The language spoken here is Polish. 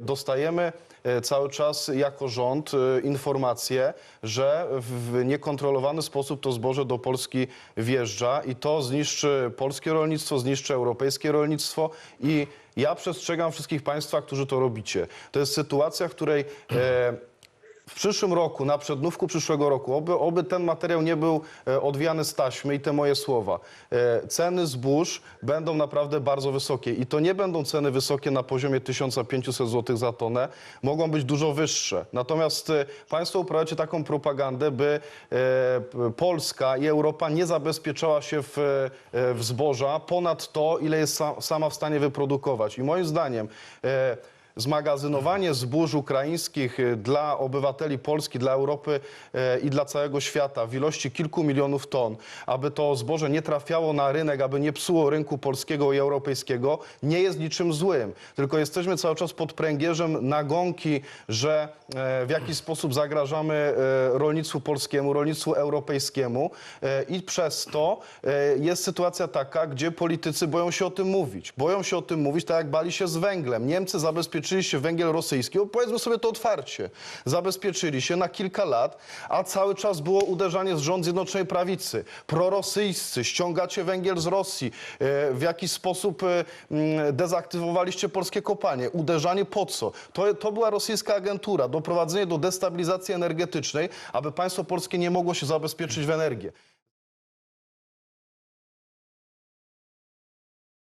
Dostajemy e, cały czas jako rząd e, informacje, że w niekontrolowany sposób to zboże do Polski wjeżdża i to zniszczy polskie rolnictwo, zniszczy europejskie rolnictwo i ja przestrzegam wszystkich Państwa, którzy to robicie. To jest sytuacja, w której e, w przyszłym roku, na przednówku przyszłego roku, oby, oby ten materiał nie był e, odwiany z taśmy i te moje słowa. E, ceny zbóż będą naprawdę bardzo wysokie i to nie będą ceny wysokie na poziomie 1500 zł za tonę, mogą być dużo wyższe. Natomiast e, Państwo uprawiacie taką propagandę, by Polska i Europa nie zabezpieczała się w, w zboża ponad to, ile jest sa, sama w stanie wyprodukować. I moim zdaniem zmagazynowanie zbóż ukraińskich y, dla obywateli Polski, dla Europy e, i dla całego świata w ilości kilku milionów ton, aby to zboże nie trafiało na rynek, aby nie psuło rynku polskiego i europejskiego, nie jest niczym złym. Tylko jesteśmy cały czas pod pręgierzem nagonki, że e, w jakiś sposób zagrażamy e, rolnictwu polskiemu, rolnictwu europejskiemu e, i przez to jest sytuacja taka, gdzie politycy boją się o tym mówić. Boją się o tym mówić, tak jak bali się z węglem. Niemcy zabezpieczyli się węgiel rosyjski, bo powiedzmy sobie to otwarcie. Zabezpieczyli się na kilka lat, a cały czas było uderzanie z rząd Zjednoczonej Prawicy. Prorosyjscy, ściągacie węgiel z Rosji. E, W jakiś sposób e, dezaktywowaliście polskie kopalnie. Uderzanie po co? To, to była rosyjska agentura. Doprowadzenie do destabilizacji energetycznej, aby państwo polskie nie mogło się zabezpieczyć w energię.